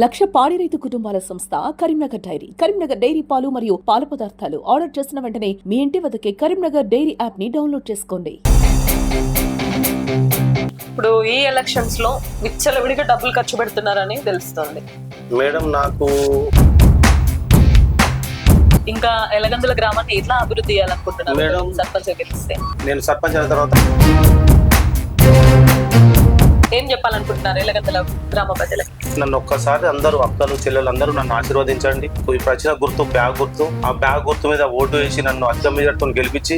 లక్ష పాడి రైతు కుటుంబాల సంస్థ కరీంనగర్ డైరీ. కరీంనగర్ డైరీ పాలు మరియు పాల పదార్థాలు ఆర్డర్ చేసిన వెంటనే మీ ఇంటి వద్దకే కరీంనగర్ డైరీ యాప్ని డౌన్లోడ్ చేసుకోండి. ఇప్పుడు ఈ ఎలక్షన్స్లో విచ్చలవిడిగా డబ్బులు ఖర్చు పెడుతున్నారని తెలుస్తుంది. మేడం నాకు ఇంకా ఎలగందుల గ్రామాన్ని ఎట్లా అభివృద్ధి చేయాలనుకుంటున్నారు? మేడం. సర్పంచ్ గెలిస్తే. నేను సర్పంచ్ అయిన తర్వాత ఏం చెప్పాలనుకుంటున్నారు ఎలగందుల గ్రామ ప్రజలకి? నన్ను ఒక్కసారి అందరూ అక్కలు చెల్లెలు అందరూ నన్ను ఆశీర్వదించండి. ఇప్పుడు వచ్చిన గుర్తు బ్యాగ్ గుర్తు. ఆ బ్యాగ్ గుర్తు మీద ఓటు వేసి నన్ను అద్దె మీదతో గెలిపించి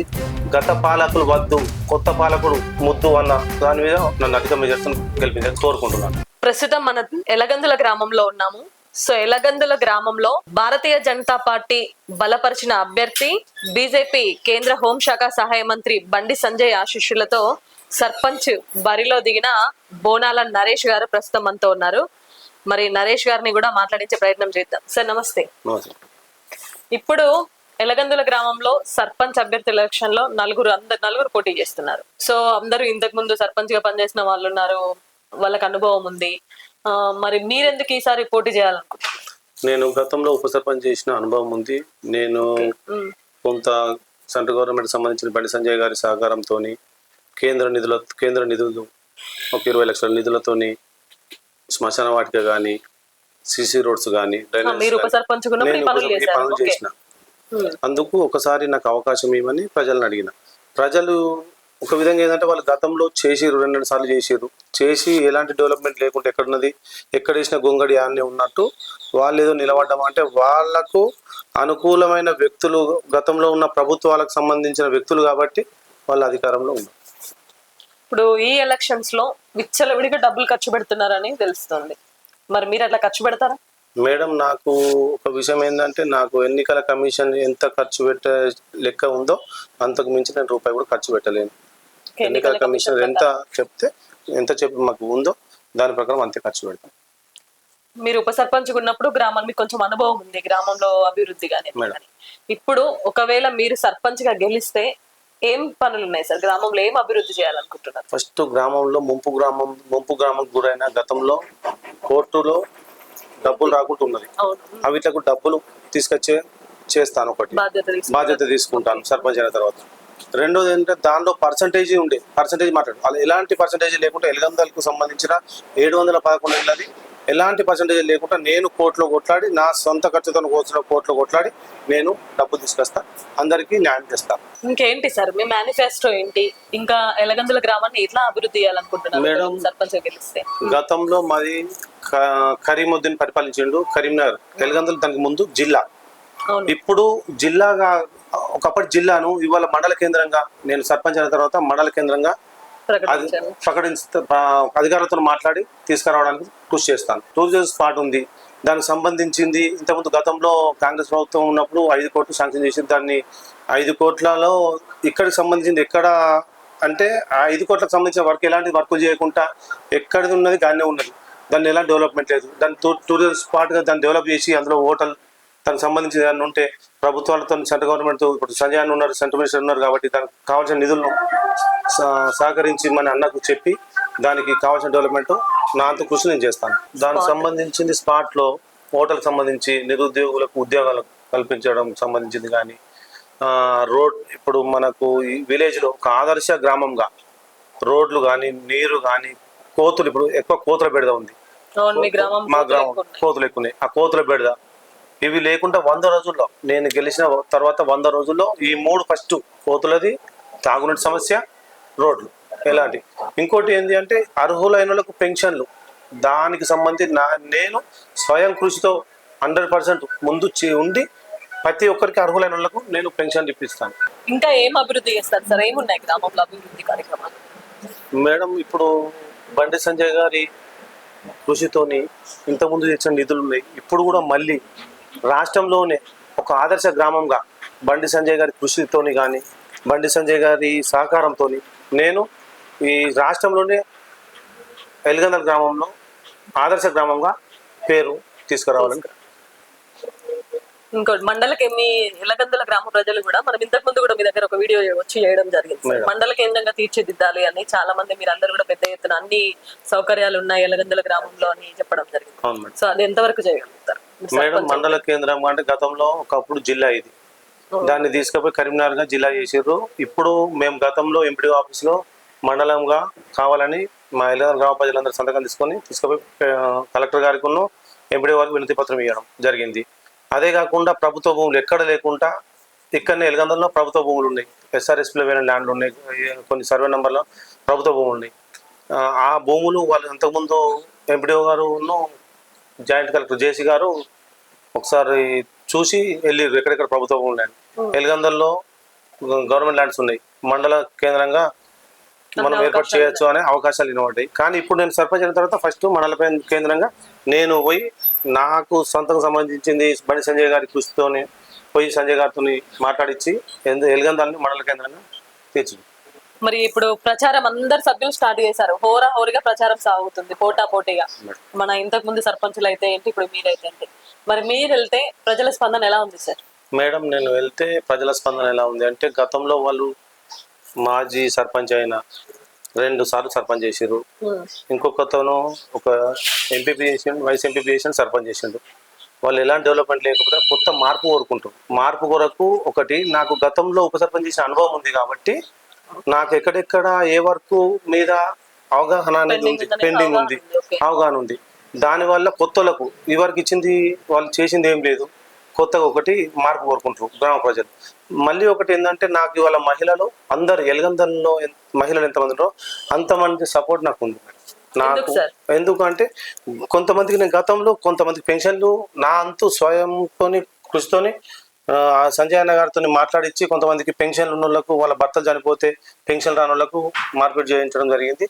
గత పాలకులు వద్దు కొత్త పాలకుడు ముద్దు అన్న దాని మీద నన్ను అధిక మెజార్టీతో గెలిపించాలని కోరుకుంటున్నాను. ప్రస్తుతం మన ఎలగందుల గ్రామంలో ఉన్నాము. సో ఎలగందుల గ్రామంలో భారతీయ జనతా పార్టీ బలపరిచిన అభ్యర్థి బీజేపీ కేంద్ర హోంశాఖ సహాయ మంత్రి బండి సంజయ్ ఆశీస్సులతో సర్పంచ్ బరిలో దిగిన బోనాల నరేష్ గారు ప్రస్తుతం మనతో ఉన్నారు. మరి నరేష్ గారిని కూడా మాట్లాడించే ప్రయత్నం చేద్దాం. సార్ నమస్తే. ఇప్పుడు ఎలగందుల గ్రామంలో సర్పంచ్ అభ్యర్థి ఎలక్షన్లో నలుగురు అందరు నలుగురు పోటీ చేస్తున్నారు. సో అందరూ ఇంతకు ముందు సర్పంచ్గా పనిచేసిన వాళ్ళు ఉన్నారు. వాళ్ళకి అనుభవం ఉంది. మరి మీరెందుకు ఈసారి పోటీ చేయాలనుకుంటున్నారు? నేను గతంలో ఉప సర్పంచ్ చేసిన అనుభవం ఉంది. నేను కొంత సెంట్రల్ గవర్నమెంట్ సంబంధించిన బండి సంజయ్ గారి సహకారంతో కేంద్ర నిధుల కేంద్ర నిధులు ఒక ఇరవై లక్షల నిధులతోని శ్మశాన వాటిక కానీ సిసి రోడ్స్ కానీ పనులు. చేసిన. అందుకు ఒకసారి నాకు అవకాశం ఇవ్వని ప్రజలను అడిగిన. ప్రజలు ఒక విధంగా ఏంటంటే వాళ్ళు గతంలో చేసిరు రెండు రెండు సార్లు చేసిరు చేసి ఎలాంటి డెవలప్మెంట్ లేకుండా ఎక్కడున్నది ఎక్కడ వేసిన గొంగడి ఆనే ఉన్నట్టు వాళ్ళు ఏదో నిలబడ్డం అంటే వాళ్ళకు అనుకూలమైన వ్యక్తులు గతంలో ఉన్న ప్రభుత్వాలకు సంబంధించిన వ్యక్తులు కాబట్టి వాళ్ళు అధికారంలో ఉన్నారు. ఇప్పుడు ఈ ఎలక్షన్స్లో విచ్చలవిడిగా డబ్బులు ఖర్చు పెడుతున్నారని తెలుస్తుంది. మరి మీరు అట్లా ఖర్చు పెడతారా? మేడం నాకు ఒక విషయం ఏంటంటే నాకు ఎన్నికల కమిషన్ ఎంత ఖర్చు పెట్టే లెక్క ఉందో అంతకు మించి నేను రూపాయి కూడా ఖర్చు పెట్టలేను. ఎన్నికల కమిషన్ ఎంత? చెప్తే ఎంత చెప్పి మాకు ఉందో దాని ప్రకారం అంతే ఖర్చు పెడతాం. మీరు ఉప సర్పంచ్ ఉన్నప్పుడు గ్రామం మీకు కొంచెం అనుభవం ఉంది గ్రామంలో అభివృద్ధి కానీ. ఇప్పుడు ఒకవేళ మీరు సర్పంచ్గా గెలిస్తే ఏం పనులు ఉన్నాయి సార్? గ్రామంలో ఏం అభివృద్ధి చేయాలనుకుంటున్నారు? ఫస్ట్ గ్రామంలో ముంపు గ్రామం ముంపు గ్రామం గురైన గతంలో కోర్టులో డబ్బులు రాకుండా ఉన్నది అవిట్లకు డబ్బులు తీసుకొచ్చే చేస్తాను ఒకటి. బాధ్యత తీసుకు- బాధ్యత తీసుకుంటాను సర్పంచ్ అయిన తర్వాత. రెండోది ఏంటంటే దానిలో పర్సంటేజ్ ఉండే. పర్సంటేజ్ మాట్లాడు. అలా ఎలాంటి పర్సంటేజ్ లేకుండా ఎలగందలకు సంబంధించిన ఏడు వందల పదకొండు ఎలాంటి పర్సంటేజ్ లేకుండా నేను కోర్టులో కొట్లాడి నా సొంత ఖర్చుతో కోర్టులో కోర్టులో కొట్లాడి నేను డబ్బు తీసుకొస్తా అందరికీ న్యాయం చేస్తాను ఇంకేంటి సార్? మీ మేనిఫెస్టో ఏంటి? ఇంకా ఎలగందుల గ్రామాన్ని ఎట్లా అభివృద్ధి చేయాలనుకుంటున్నారు? మేడం. సర్పంచ్ గెలిస్తే. గతంలో మాది క- కరీముద్దీన్ పరిపాలించిండు కరీంనగర్. ఎలగందులు దానికి ముందు జిల్లా. అవును. ఇప్పుడు జిల్లాగా ఒకప్పటి జిల్లాను ఇవాళ మండల కేంద్రంగా నేను సర్పంచ్ అయిన తర్వాత మండల కేంద్రంగా ప్రకటించ అధికారులతో మాట్లాడి తీసుకురావడానికి కృషి చేస్తాను. టూరిజం స్పాట్ ఉంది. దానికి సంబంధించింది ఇంతకుముందు గతంలో కాంగ్రెస్ ప్రభుత్వం ఉన్నప్పుడు ఐదు కోట్లు శాంక్షన్ చేసి దాన్ని ఐదు కోట్లలో ఇక్కడికి సంబంధించింది ఎక్కడ అంటే ఆ ఐదు కోట్లకు సంబంధించిన వర్క్ ఎలాంటి వర్క్ చేయకుండా ఎక్కడిది ఉన్నది దాన్నే ఉన్నది. దాన్ని ఎలాంటి డెవలప్మెంట్ లేదు. దాన్ని టూ టూరిజం స్పాట్గా దాన్ని డెవలప్ చేసి అందులో హోటల్ దానికి సంబంధించి ఏదైనా ఉంటే ప్రభుత్వాలతో సెంట్రల్ గవర్నమెంట్ ఇప్పుడు సంజయ్ అన్న ఉన్నారు సెంట్రల్ మినిస్టర్ ఉన్నారు కాబట్టి దానికి కావాల్సిన నిధులను సహ- సహకరించి మన అన్నకు చెప్పి దానికి కావాల్సిన డెవలప్మెంట్ నా అంత కృషి నేను చేస్తాను. దానికి సంబంధించింది స్పాట్లో హోటల్ సంబంధించి నిరుద్యోగులకు ఉద్యోగాలు కల్పించడం సంబంధించింది కానీ రోడ్ ఇప్పుడు మనకు ఈ విలేజ్లో ఒక ఆదర్శ గ్రామంగా రోడ్లు కానీ నీరు కానీ కోతులు ఇప్పుడు ఎక్కువ కోతుల బెడద ఉంది. మీ గ్రామం కోతులు ఎక్కువ ఉన్నాయి. కోతులు ఎక్కువ ఉన్నాయి. ఆ కోతుల బెడద ఇవి లేకుండా వంద రోజుల్లో నేను గెలిచిన తర్వాత వంద రోజుల్లో ఈ మూడు ఫస్ట్ కోతులది తాగునీటి సమస్య రోడ్లు. ఎలాంటి? ఇంకోటి ఏంటి అంటే అర్హులైన వాళ్ళకు పెన్షన్లు. దానికి సంబంధించి నా నేను స్వయం కృషితో హండ్రెడ్ పర్సెంట్ ముందు ఉండి ప్రతి ఒక్కరికి అర్హులైన వాళ్ళకు నేను పెన్షన్ ఇప్పిస్తాను. ఇంకా ఏం అభివృద్ధి చేస్తారు సార్? ఏమున్నాయి గ్రామంలో అభివృద్ధి కార్యక్రమాలు? మేడం ఇప్పుడు బండి సంజయ్ గారి కృషితోని ఇంతకుముందు తెచ్చిన నిధులు ఉన్నాయి ఇప్పుడు కూడా మళ్ళీ రాష్ట్రంలోనే ఒక ఆదర్శ గ్రామంగా బండి సంజయ్ గారి కృషితోని కానీ బండి సంజయ్ గారి సహకారంతో నేను ఈ రాష్ట్రంలోనే ఎల్గందల గ్రామంలో ఆదర్శ గ్రామంగా పేరు తీసుకురావాలని ఇంకోటి మండలకి మీ ఇలగందుల గ్రామ ప్రజలు కూడా మనం ఇంతకు ముందు కూడా మీ దగ్గర ఒక వీడియో వచ్చి చేయడం జరిగింది. మండల కేంద్రంగా తీర్చిదిద్దాలి అని చాలా మంది మీరు అందరూ కూడా పెద్ద ఎత్తున అన్ని సౌకర్యాలు ఉన్నాయి ఇలగందుల గ్రామంలో అని చెప్పడం జరిగింది. సో అది ఎంతవరకు చేయగలుగుతారు? మేడం మండల కేంద్రం అంటే గతంలో ఒకప్పుడు జిల్లా ఇది. దాన్ని తీసుకుపోయి కరీంనగర్గా జిల్లా చేసారు ఇప్పుడు మేము గతంలో ఎంపీడీ ఆఫీస్లో మండలంగా కావాలని మా ఎల్లగారు గ్రామ ప్రజలందరూ సంతకం తీసుకొని తీసుకుపోయి కలెక్టర్ గారికి ఎంపీడీ వారికి వినతి పత్రం ఇవ్వడం జరిగింది. అదే కాకుండా ప్రభుత్వ భూములు ఎక్కడ లేకుండా ఇక్కడనే ఎలగందల్లో ప్రభుత్వ భూములు ఉన్నాయి. ఎస్ఆర్ఎస్పీలో వేరే ల్యాండ్లు ఉన్నాయి. కొన్ని సర్వే నెంబర్లో ప్రభుత్వ భూములు ఉన్నాయి. ఆ, భూములు వాళ్ళు అంతకుముందు ఎంపీడీఓ గారు జాయింట్ కలెక్టర్ జేసీ గారు ఒకసారి చూసి వెళ్ళిర్రు ఎక్కడెక్కడ ప్రభుత్వ భూములు ల్యాండ్ ఎలగందల్లో గవర్నమెంట్ ల్యాండ్స్ ఉన్నాయి. మండల కేంద్రంగా మనం ఏర్పాటు చేయొచ్చు అనే అవకాశాలు ఇవ్వబడ్డాయి. కానీ ఇప్పుడు నేను సర్పంచ్ అయిన తర్వాత ఫస్ట్ మండల కేంద్రంగా నేను పోయి నాకు సొంతంగా సంబంధించింది బండి సంజయ్ గారి కృషితోని పోయి సంజయ్ గారితో మాట్లాడించి ఎందు ఎలగందాలని మండల కేంద్రంగా తీర్చు మరి ఇప్పుడు ప్రచారం అందరు సభ్యులు స్టార్ట్ చేశారు. హోరా హోరీగా ప్రచారం సాగుతుంది పోటా పోటీగా. మన ఇంతకు ముందు సర్పంచులు అయితే ఏంటి? ఇప్పుడు మీరైతే ఏంటి? మరి మీరు వెళ్తే ప్రజల స్పందన ఎలా ఉంది సార్? మేడం నేను వెళ్తే ప్రజల స్పందన ఎలా ఉంది అంటే గతంలో వాళ్ళు మాజీ సర్పంచ్ అయిన రెండు సార్లు సర్పంచ్ చేసిర్రు. ఇంకొకతను ఒక ఎంపీపీ చేసిండు వైస్ ఎంపీపీ చేసిండు సర్పంచ్ చేసిండు. వాళ్ళు ఎలాంటి డెవలప్మెంట్ లేకపోతే కొత్త మార్పు కోరుకుంటారు మార్పు కొరకు ఒకటి నాకు గతంలో ఉప సర్పంచ్ చేసిన అనుభవం ఉంది కాబట్టి నాకు ఎక్కడెక్కడ ఏ వర్క్ మీద అవగాహన అనేది ఉంది పెండింగ్ ఉంది. అవగాహన ఉంది. దానివల్ల కొత్తలకు ఈ వరకు ఇచ్చింది వాళ్ళు చేసింది ఏం లేదు. కొత్తగా ఒకటి మార్పు కోరుకుంటారు గ్రామ ప్రజలు. మళ్ళీ ఒకటి ఏంటంటే నాకు ఇవాళ మహిళలు అందరు ఎలగందల్లో మహిళలు ఎంతమంది ఉన్నారో అంతమంది సపోర్ట్ నాకు ఉంది నాకు? ఎందుకంటే కొంతమందికి నేను గతంలో కొంతమందికి పెన్షన్లు నా అంతు స్వయంతోని కృషితోని ఆ, సంజయ్ అన్న గారితో మాట్లాడించి కొంతమందికి పెన్షన్లు ఉన్న వాళ్ళకు వాళ్ళ భర్తలు చనిపోతే పెన్షన్ రాని వాళ్ళకు మార్పిడి చేయించడం జరిగింది.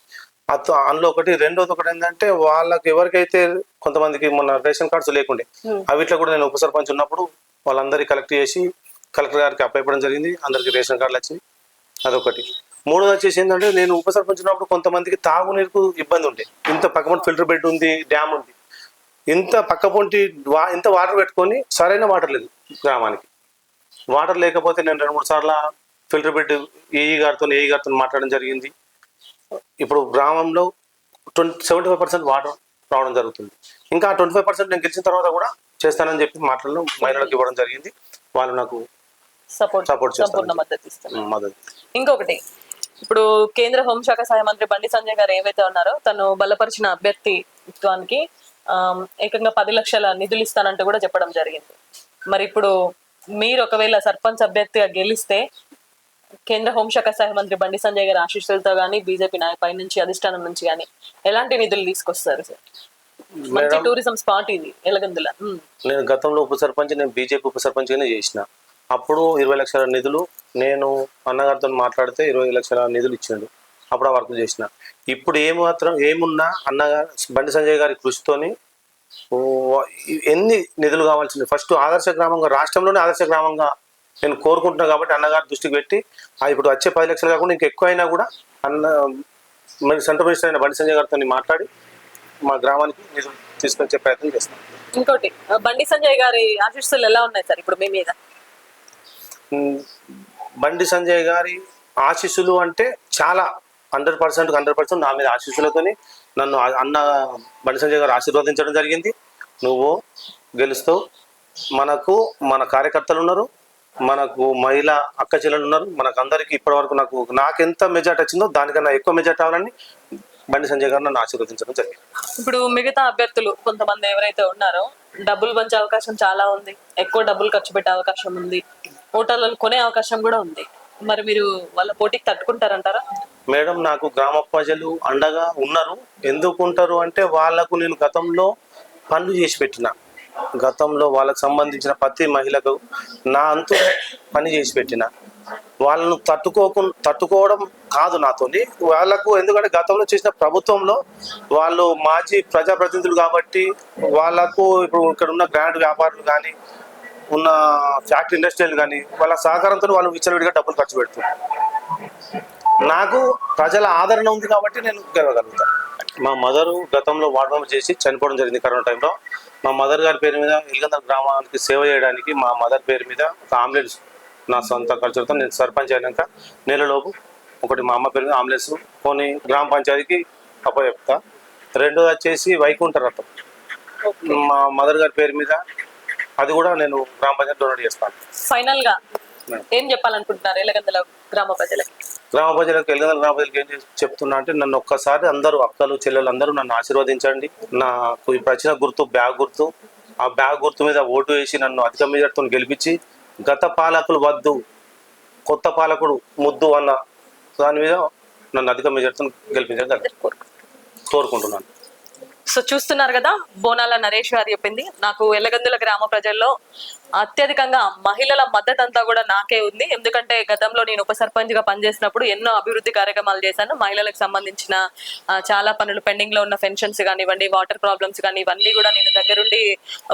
అత అందులో ఒకటి రెండోది ఒకటి ఏంటంటే వాళ్ళకి ఎవరికైతే కొంతమందికి మన రేషన్ కార్డ్స్ లేకుండే అవిట్లో కూడా నేను ఉప సర్పంచ్ ఉన్నప్పుడు వాళ్ళందరికీ కలెక్ట్ చేసి కలెక్టర్ గారికి ఇవ్వడం జరిగింది అందరికి రేషన్ కార్డులు వచ్చింది అదొకటి. మూడోది వచ్చేసి ఏంటంటే నేను ఉప సర్పంచ్ ఉన్నప్పుడు కొంతమందికి తాగునీరుకు ఇబ్బంది ఉండే. ఇంత పక్కన ఫిల్టర్ బెడ్ ఉంది డ్యామ్ ఉంది. ఇంత పక్క పొంటి వా- ఇంత వాటర్ పెట్టుకొని సరైన వాటర్ లేదు గ్రామానికి. వాటర్ లేకపోతే నేను రెండు మూడు సార్లు ఫిల్టర్ బెడ్ ఏఈ గారితో ఏఈ గారితో మాట్లాడడం జరిగింది. ఇప్పుడు గ్రామంలో twenty seventy five percent water రావడం జరుగుతుంది. ఇంకా ట్వంటీ ఫైవ్ పర్సెంట్ నేను గెలిచిన తర్వాత కూడా చేస్తానని చెప్పి మాటలను మహిళలకు ఇవ్వడం జరిగింది. వాళ్ళు నాకు సపోర్ట్ చేస్తారు. సంపూర్ణ మద్దతు ఇంకొకటి ఇప్పుడు కేంద్ర హోంశాఖ సహాయ మంత్రి బండి సంజయ్ గారు ఏవైతే ఉన్నారో తను బలపరిచిన అభ్యర్థిత్వానికి ఏకంగా పది లక్షల నిధులు ఇస్తానంటూ కూడా చెప్పడం జరిగింది. మరి ఇప్పుడు మీరు ఒకవేళ సర్పంచ్ అభ్యర్థిగా గెలిస్తే కేంద్ర హోంశాఖ సహాయ మంత్రి బండి సంజయ్ గారి ఆశీస్సులతో కానీ బీజేపీ పై నుంచి అధిష్టానం నుంచి కానీ ఎలాంటి నిధులు తీసుకొస్తారు సార్? మంచి టూరిజం స్పాట్ ఇది ఎలగందుల. నేను గతంలో ఉప సర్పంచ్ నేను బీజేపీ ఉప సర్పంచ్గానే చేసిన. అప్పుడు ఇరవై లక్షల నిధులు నేను అన్నగారితో మాట్లాడితే ఇరవై లక్షల నిధులు ఇచ్చిండు అప్పుడు ఆ వర్క్ చేసిన. ఇప్పుడు ఏ మాత్రం ఏమున్నా అన్నగారు బండి సంజయ్ గారి కృషితోని ఎన్ని నిధులు కావాల్సింది? ఫస్ట్ ఆదర్శ గ్రామంగా రాష్ట్రంలోనే ఆదర్శ గ్రామంగా నేను కోరుకుంటున్నాను కాబట్టి అన్నగారి దృష్టికి పెట్టి ఆ ఇప్పుడు వచ్చే పది లక్షలు కాకుండా ఇంకా ఎక్కువ అయినా కూడా అన్న మరి సెంట్రల్ మినిస్టర్ అయిన బండి సంజయ్ గారితో మాట్లాడి మా గ్రామానికి నిధులు తీసుకొచ్చే ప్రయత్నం చేస్తాను ఇంకోటి బండి సంజయ్ గారి ఆశీస్సులు ఎలా ఉన్నాయి సార్ ఇప్పుడు మీ మీద? బండి సంజయ్ గారి ఆశీస్సులు అంటే చాలా హండ్రెడ్ పర్సెంట్ హండ్రెడ్ పర్సెంట్ నా మీద ఆశీస్సులతోని నన్ను అన్న బండి సంజయ్ గారు ఆశీర్వదించడం జరిగింది. నువ్వు గెలుస్తావు. మనకు మన కార్యకర్తలు ఉన్నారు. మనకు మహిళ అక్క చెల్లెలు ఉన్నారు. మనకు అందరికీ ఇప్పటి వరకు నాకు నాకెంత మెజార్టీ వచ్చిందో దానికన్నా ఎక్కువ మెజార్టీ అవ్వాలని బండి సంజయ్ గారు నన్ను ఆశీర్వదించడం జరిగింది. ఇప్పుడు మిగతా అభ్యర్థులు కొంతమంది ఎవరైతే ఉన్నారో డబ్బులు పంచే అవకాశం చాలా ఉంది. ఎక్కువ డబ్బులు ఖర్చు పెట్టే అవకాశం ఉంది. ఓటర్లను కొనే అవకాశం కూడా ఉంది. మరి మీరు వాళ్ళ పోటీకి తట్టుకుంటారంటారా? మేడం నాకు గ్రామ ప్రజలు అండగా ఉన్నారు. ఎందుకు ఉంటారు అంటే వాళ్ళకు నేను గతంలో పనులు చేసి పెట్టిన. గతంలో వాళ్ళకు సంబంధించిన ప్రతి మహిళకు నా అంతు పని చేసి పెట్టిన. వాళ్ళను తట్టుకోకు తట్టుకోవడం కాదు నాతోని. వాళ్ళకు ఎందుకంటే గతంలో చేసిన ప్రభుత్వంలో వాళ్ళు మాజీ ప్రజాప్రతినిధులు కాబట్టి వాళ్ళకు ఇప్పుడు ఇక్కడ ఉన్న గ్రాండ్ వ్యాపారులు కానీ ఉన్న ఫ్యాక్టరీ ఇండస్ట్రీలు కానీ వాళ్ళ సహకారంతో వాళ్ళు విచ్చలవిడిగా డబ్బులు ఖర్చు పెడుతున్నారు. నాకు ప్రజల ఆదరణ ఉంది కాబట్టి నేను గెలవగలుగుతాను మా మదరు గతంలో వార్డ్ మెంబర్ చేసి చనిపోవడం జరిగింది కరోనా టైంలో. మా మదర్ గారి పేరు మీద ఇల్గంద గ్రామానికి సేవ చేయడానికి మా మదర్ పేరు మీద ఒక అంబులెన్స్ నా సొంత ఖర్చులతో నేను సర్పంచ్ అయినాక నెలలోపు ఒకటి మా అమ్మ పేరు మీద అంబులెన్స్ కొన్ని గ్రామ పంచాయతీకి అప్పచెప్తా. రెండోది వచ్చేసి వైకుంఠ రథం. మా మదర్ గారి పేరు మీద అది కూడా నేను గ్రామ పంచాయతీ డొనేట్ చేస్తాను. ఫైనల్గా ఏం చెప్పాలనుకుంటున్నారు? ఎలగందుల గ్రామ ప్రజలకి? గ్రామ ప్రజలకు ఎల్గందల గ్రామ ప్రజలకు ఏం చెప్తున్నా అంటే నన్ను ఒక్కసారి అందరూ అక్కలు చెల్లెలు అందరూ నన్ను ఆశీర్వదించండి. నాకు ఇప్పుడు వచ్చిన గుర్తు బ్యాగ్ గుర్తు. ఆ బ్యాగ్ గుర్తు మీద ఓటు వేసి నన్ను అధిక మెజార్టీతో గెలిపించి గత పాలకులు వద్దు కొత్త పాలకుడు ముద్దు అన్న దాని మీద నన్ను అధిక మెజార్టీతో గెలిపించాలని కోరుకుంటున్నాను. సో చూస్తున్నారు కదా బోనాల నరేష్ గారు చెప్పింది. నాకు ఎల్లగందుల గ్రామ ప్రజల్లో అత్యధికంగా మహిళల మద్దతు అంతా కూడా నాకే ఉంది. ఎందుకంటే గతంలో నేను ఉప సర్పంచ్గా పనిచేసినప్పుడు ఎన్నో అభివృద్ధి కార్యక్రమాలు చేశాను. మహిళలకు సంబంధించిన చాలా పనులు పెండింగ్లో ఉన్న పెన్షన్స్ కానివ్వండి వాటర్ ప్రాబ్లమ్స్ కానీ ఇవన్నీ కూడా నేను దగ్గరుండి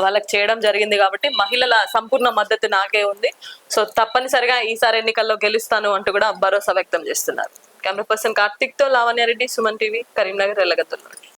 వాళ్ళకి చేయడం జరిగింది కాబట్టి మహిళల సంపూర్ణ మద్దతు నాకే ఉంది. సో తప్పనిసరిగా ఈసారి ఎన్నికల్లో గెలుస్తాను అంటూ కూడా భరోసా వ్యక్తం చేస్తున్నారు. కెమెరా పర్సన్ కార్తిక్తో లావణ్యారెడ్డి సుమన్ టీవీ కరీంనగర్ ఎల్లగత్తున్నారు